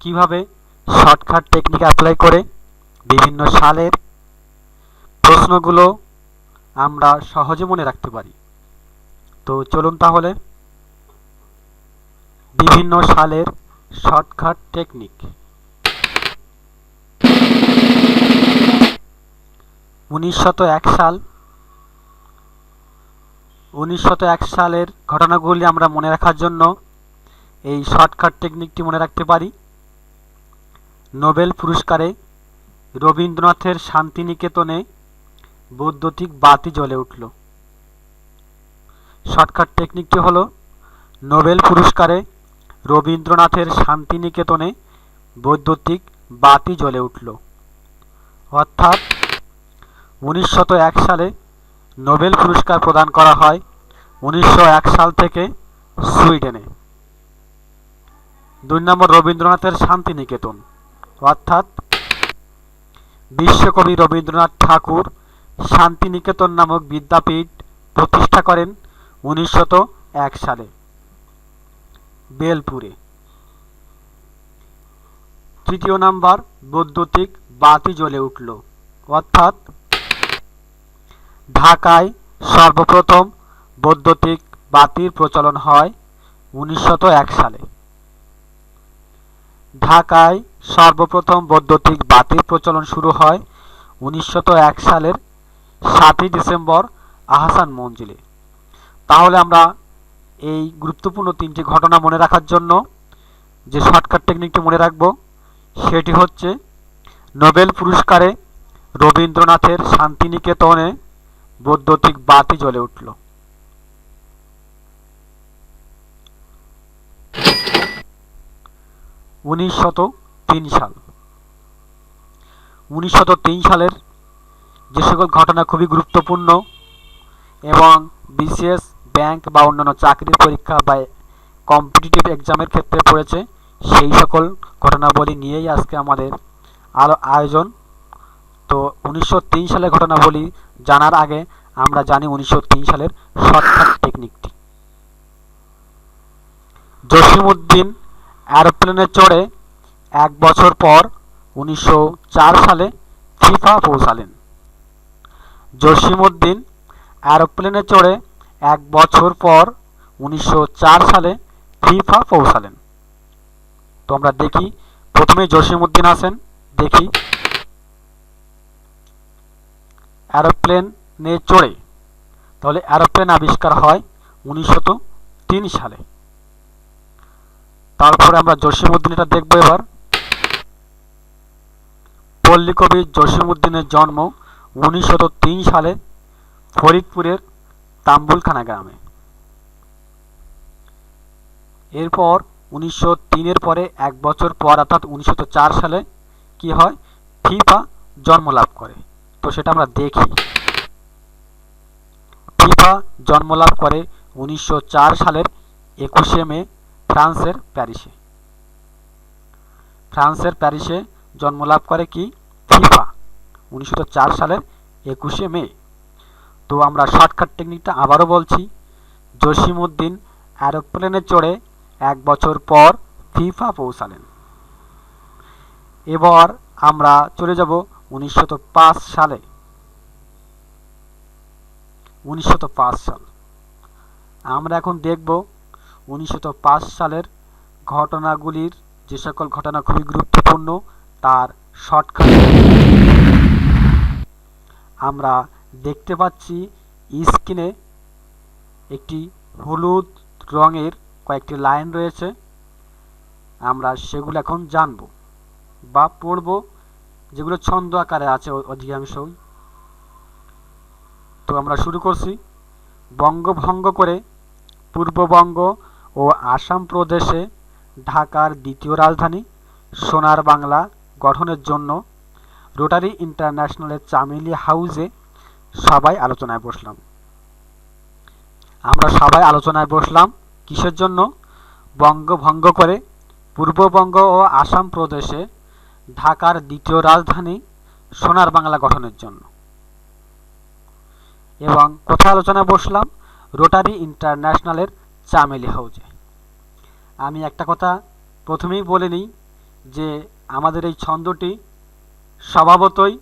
কীভাবে shortcut technique apply করে বিভিন্ন সালের প্রশ্নগুলো আমরা সহজে মনে রাখতে পারি। তো চলুন তাহলে বিভিন্ন সালের শর্টকাট টেকনিক উনিশশত এক সাল। উনিশশত এক সালের ঘটনাগুলি আমরা মনে রাখার জন্য এই শর্টকাট টেকনিকটি মনে রাখতে পারি। নোবেল পুরস্কারে রবীন্দ্রনাথের শান্তিনিকেতনে বৈদ্যুতিক বাতি জ্বলে উঠল। শর্টকাট টেকনিকটি হলো নোবেল পুরস্কারে রবীন্দ্রনাথের শান্তিনিকেতনে বৈদ্যুতিক বাতি জ্বলে উঠল। অর্থাৎ উনিশশত এক সালে নোবেল পুরস্কার প্রদান করা হয় উনিশশো এক সাল থেকে সুইডেনে। দুই নম্বর রবীন্দ্রনাথের শান্তিনিকেতন। অর্থাৎ বিশ্বকবি রবীন্দ্রনাথ ঠাকুর শান্তিনিকেতন নামক বিদ্যাপীঠ প্রতিষ্ঠা করেন উনিশশত এক সালে, বেলপুরে। তৃতীয় নাম্বার বৈদ্যুতিক বাতি জ্বলে উঠল, অর্থাৎ ঢাকায় সর্বপ্রথম বৈদ্যুতিক বাতির প্রচলন হয় উনিশশত এক সালে। ঢাকায় সর্বপ্রথম বৈদ্যুতিক বাতির প্রচলন শুরু হয় উনিশশত এক সালের সাতই ডিসেম্বর আহসান মঞ্জিলে। তাহলে আমরা এই গুরুত্বপূর্ণ তিনটি ঘটনা মনে রাখার জন্য যে শর্টকাট টেকনিকটি মনে রাখব, সেটি হচ্ছে নোবেল পুরস্কারে রবীন্দ্রনাথের শান্তিনিকেতনে বৈদ্যুতিক বাতি জ্বলে উঠল। উনিশশত তিন সাল। উনিশশত তিন সালের যে সকল ঘটনা খুবই গুরুত্বপূর্ণ এবং বিসিএস, ব্যাংক বা অন্যান্য চাকরির পরীক্ষা বা কম্পিটিটিভ এক্সামের ক্ষেত্রে পড়েছে, সেই সকল ঘটনাবলী নিয়েই আজকে আমাদের আলো আয়োজন। তো উনিশশো তিন সালের ঘটনাবলী জানার আগে আমরা জানি উনিশশো তিন সালের শর্টকাট টেকনিকটি জসিমউদ্দিন অ্যারোপ্লেনে চড়ে এক বছর পর উনিশশো চার সালে ফিফা পৌঁছালেন। জসিমউদ্দিন অ্যারোপ্লেনে চড়ে এক বছর পর উনিশশো চার সালে ফিফা পৌঁছালেন। তো আমরা দেখি, প্রথমে জসিমউদ্দিন আসেন, দেখি। অ্যারোপ্লেনে চড়ে, তাহলে অ্যারোপ্লেন আবিষ্কার হয় উনিশশত তিন সালে। তারপরে আমরা জসিমউদ্দিন এটা দেখব এবার। পল্লীকবি জসিমউদ্দিনের জন্ম উনিশশত সালে ফরিদপুরের তাম্বুলখানা গ্রামে। এরপর উনিশশো তিনের পরে এক বছর পর, অর্থাৎ উনিশশো সালে কি হয়? ফিফা জন্মলাভ করে। তো সেটা আমরা দেখি। ফিফা জন্মলাভ করে উনিশশো সালের একুশে মে ফ্রান্সের প্যারিসে। ফ্রান্সের প্যারিসে জন্মলাভ করে কি? ফিফা উনিশশো সালের একুশে মে। তো আমরা শর্টকাট টেকনিকটা আবারও বলছি, জসিমউদ্দিন অ্যারোপ্লেনে চড়ে এক বছর পর ফিফা পৌঁছালেন। এবার আমরা চলে যাব উনিশশো সালে। উনিশশো পাঁচ সাল। আমরা এখন দেখব উনিশশো সালের ঘটনাগুলির যে সকল ঘটনা খুবই গুরুত্বপূর্ণ, তার শর্টকাট। আমরা দেখতে পাচ্ছি স্ক্রিনে একটি হলুদ রঙের কয়েকটি লাইন রয়েছে। আমরা সেগুলো এখন জানব বা পড়ব। যেগুলো ছন্দ আকারে আছে অধিকাংশই। তো আমরা শুরু করছি। বঙ্গভঙ্গ করে পূর্ববঙ্গ ও আসাম প্রদেশে ঢাকার দ্বিতীয় রাজধানী সোনার বাংলা গঠনের জন্য রোটারি ইন্টারন্যাশনালের চামেলি হাউজে সবাই আলোচনায় বসলাম। আমরা সবাই আলোচনায় বসলাম কিসের জন্য? বঙ্গভঙ্গ করে পূর্ববঙ্গ ও আসাম প্রদেশে ঢাকার দ্বিতীয় রাজধানী সোনার বাংলা গঠনের জন্য। এবং কোথায় আলোচনায় বসলাম? রোটারি ইন্টারন্যাশনালের চামেলি হাউজে আমি একটা কথা প্রথমেই বলে নিই যে আমাদের এই ছন্দটি স্বভাবতই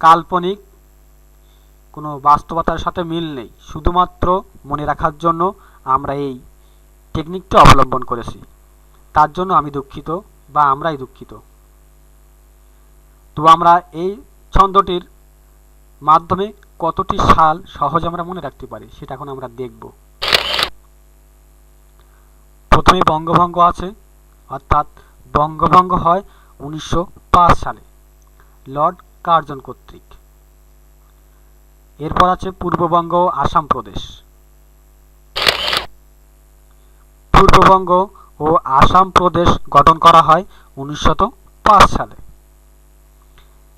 কাল্পনিক। কোনো বাস্তবতার সাথে মিল নেই। শুধুমাত্র মনে রাখার জন্য আমরা এই টেকনিকটা অবলম্বন করেছি। তার জন্য আমি দুঃখিত বা আমরাই দুঃখিত। তো আমরা এই ছন্দটির মাধ্যমে কতটি সাল সহজে আমরা মনে রাখতে পারি, সেটা এখন আমরা দেখব। প্রথমে বঙ্গভঙ্গ আছে, অর্থাৎ বঙ্গভঙ্গ হয় উনিশশো পাঁচ সালে, লর্ড কার্জন কর্তৃক। এরপর আছে পূর্ববঙ্গ ও আসাম প্রদেশ। পূর্ববঙ্গ ও আসাম প্রদেশ গঠন করা হয় উনিশশত সালে।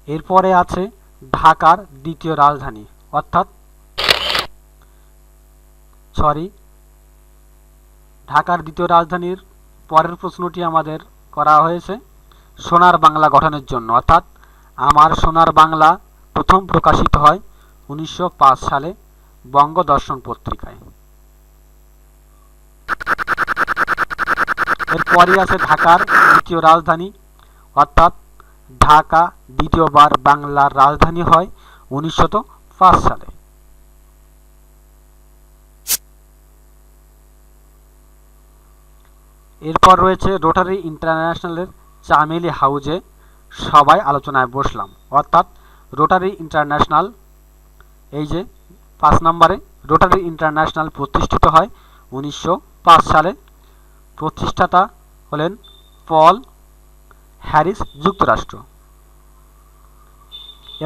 এরপরে আছে ঢাকার দ্বিতীয় রাজধানী, অর্থাৎ সরি, ঢাকার দ্বিতীয় রাজধানীর পরের প্রশ্নটি আমাদের করা হয়েছে সোনার বাংলা গঠনের জন্য। অর্থাৎ আমার সোনার বাংলা প্রথম প্রকাশিত হয় উনিশশো পাঁচ সালে বঙ্গদর্শন পত্রিকায়। এরপরই আছে ঢাকার দ্বিতীয় রাজধানী। অর্থাৎ ঢাকা দ্বিতীয়বার বাংলার রাজধানী হয় উনিশশত সালে। এরপর রয়েছে রোটারি ইন্টারন্যাশনালের চামেলি হাউজে সবাই আলোচনায় বসলাম। অর্থাৎ রোটারি ইন্টারন্যাশনাল এই যে পাঁচ নম্বরে রোটারি ইন্টারন্যাশনাল প্রতিষ্ঠিত হয় উনিশশো পাঁচ সালে। প্রতিষ্ঠাতা হলেন পল হ্যারিস যুক্তরাষ্ট্র।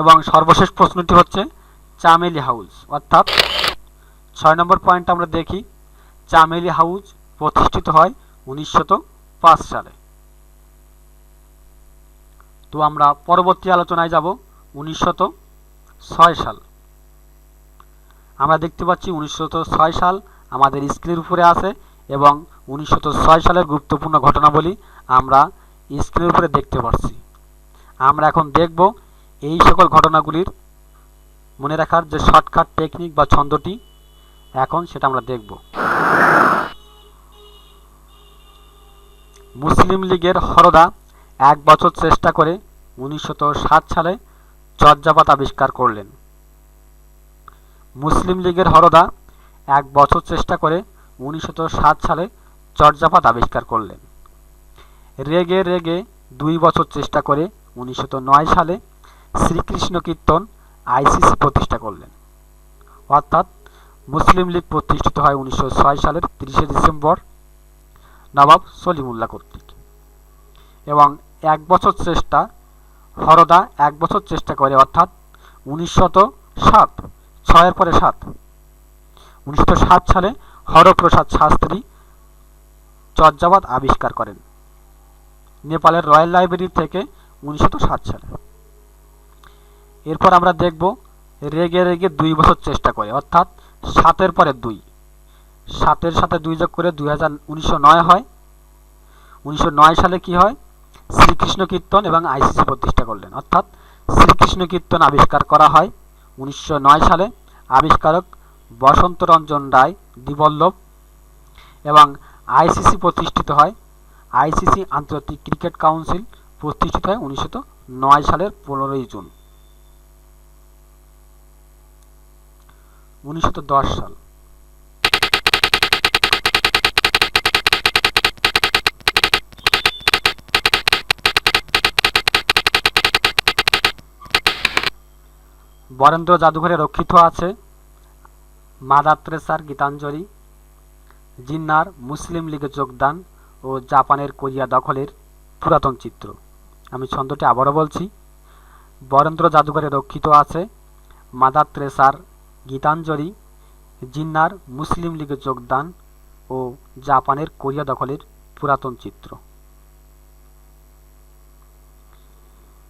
এবং সর্বশেষ প্রশ্নটি হচ্ছে চামেলি হাউস অর্থাৎ ছয় নম্বর পয়েন্ট আমরা দেখি, চামেলি হাউস প্রতিষ্ঠিত হয় উনিশশত সালে। তো আমরা পরবর্তী আলোচনায় যাব উনিশশত সাল। আমরা দেখতে পাচ্ছি উনিশশত সাল আমাদের স্ক্রিনের উপরে আছে এবং উনিশশত সালের গুরুত্বপূর্ণ ঘটনাবলী আমরা স্ক্রিনের উপরে দেখতে পাচ্ছি। আমরা এখন দেখব এই সকল ঘটনাগুলির মনে রাখার যে শর্টকাট টেকনিক বা ছন্দটি, এখন সেটা আমরা দেখব। মুসলিম লীগের হরদা এক বছর চেষ্টা করে উনিশশত সালে চর্যাপাত আবিষ্কার করলেন। মুসলিম লীগের হরদা এক বছর চেষ্টা করে উনিশশত সালে চর্যাপাত আবিষ্কার করলেন। রেগে রেগে দুই বছর চেষ্টা করে উনিশশত সালে শ্রীকৃষ্ণ কীর্তন আইসিসি প্রতিষ্ঠা করলেন। অর্থাৎ মুসলিম লীগ প্রতিষ্ঠিত হয় উনিশশো ছয় সালের তিরিশে ডিসেম্বর নবাব সলিমুল্লাহ কর্তৃক। এবং এক বছর চেষ্টা, হরদা এক বছর চেষ্টা করে, অর্থাৎ উনিশশত সাত, ছয়ের পরে সাত। উনিশশো সাত সালে হরপ্রসাদ শাস্ত্রী চর্যাবাদ আবিষ্কার করেন, নেপালের রয়্যাল লাইব্রেরি থেকে উনিশশো সাত সালে। এরপর আমরা দেখব রেগে রেগে দুই বছর চেষ্টা করে, অর্থাৎ সাতের পরে দুই। সাতের সাথে দুই যোগ করে দুই হাজার হয়। উনিশশো নয় সালে কি হয়? শ্রীকৃষ্ণ কীর্তন এবং আইসিসি প্রতিষ্ঠা করলেন। অর্থাৎ শ্রীকৃষ্ণ কীর্তন আবিষ্কার করা হয় উনিশশো নয় সালে। আবিষ্কারক বসন্ত রঞ্জন রায় দিবল্লভ এবং আইসিসি প্রতিষ্ঠিত হয়। আইসিসি আন্তর্জাতিক ক্রিকেট কাউন্সিল প্রতিষ্ঠিত হয় উনিশশো নয় সালের পনেরোই জুন। উনিশশো দশ সাল। বরেন্দ্র জাদুঘরে রক্ষিত আছে মাদার ত্রেসার গীতাঞ্জলি, জিন্নার মুসলিম লীগে যোগদান ও জাপানের কোরিয়া দখলের পুরাতন চিত্র। আমি ছন্দটি আবারও বলছি। বরেন্দ্র জাদুঘরে রক্ষিত আছে মাদার ত্রেসার গীতাঞ্জলি, জিন্নার মুসলিম লীগে যোগদান ও জাপানের কোরিয়া দখলের পুরাতন চিত্র।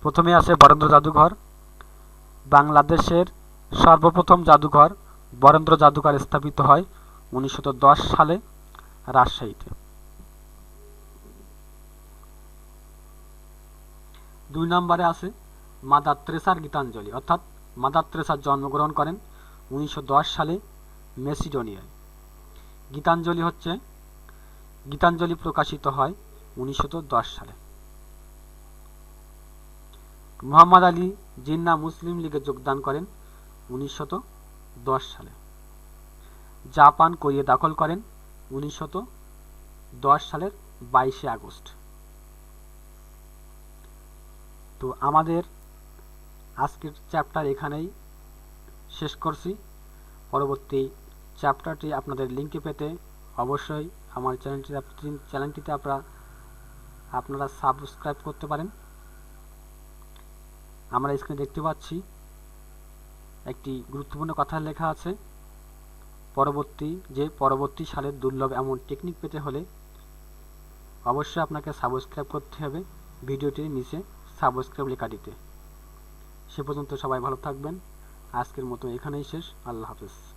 প্রথমে আছে বরেন্দ্র জাদুঘর। বাংলাদেশের সর্বপ্রথম জাদুঘর বরেন্দ্র জাদুঘর স্থাপিত হয় উনিশশো সালে রাজশাহীতে। দুই নম্বরে আছে মাদার ত্রেসার গীতাঞ্জলি, অর্থাৎ মাদার ত্রেসার জন্মগ্রহণ করেন উনিশশো দশ সালে মেসিডোনিয়ায়। গীতাঞ্জলি হচ্ছে, গীতাঞ্জলি প্রকাশিত হয় উনিশশো দশ সালে। মোহাম্মদ আলী জিন্না মুসলিম লীগে যোগদান করেন উনিশশত সালে। জাপান, কোরিয়া দখল করেন উনিশশত সালের বাইশে আগস্ট। তো আমাদের আজকের চ্যাপ্টার এখানেই শেষ করছি। পরবর্তী চ্যাপ্টারটি আপনাদের লিঙ্কে পেতে অবশ্যই আমার চ্যানেলটি চ্যানেলটিতে আপনারা আপনারা সাবস্ক্রাইব করতে পারেন। আমরা স্ক্রিনে দেখতে পাচ্ছি একটি গুরুত্বপূর্ণ কথা লেখা আছে, পরবর্তী, যে পরবর্তী সালের দুর্লভ এমন টেকনিক পেতে হলে অবশ্যই আপনাকে সাবস্ক্রাইব করতে হবে ভিডিওটির নিচে সাবস্ক্রাইব লেখাটিতে। সে পর্যন্ত সবাই ভালো থাকবেন। আজকের মতো এখানেই শেষ। আল্লাহ হাফেজ।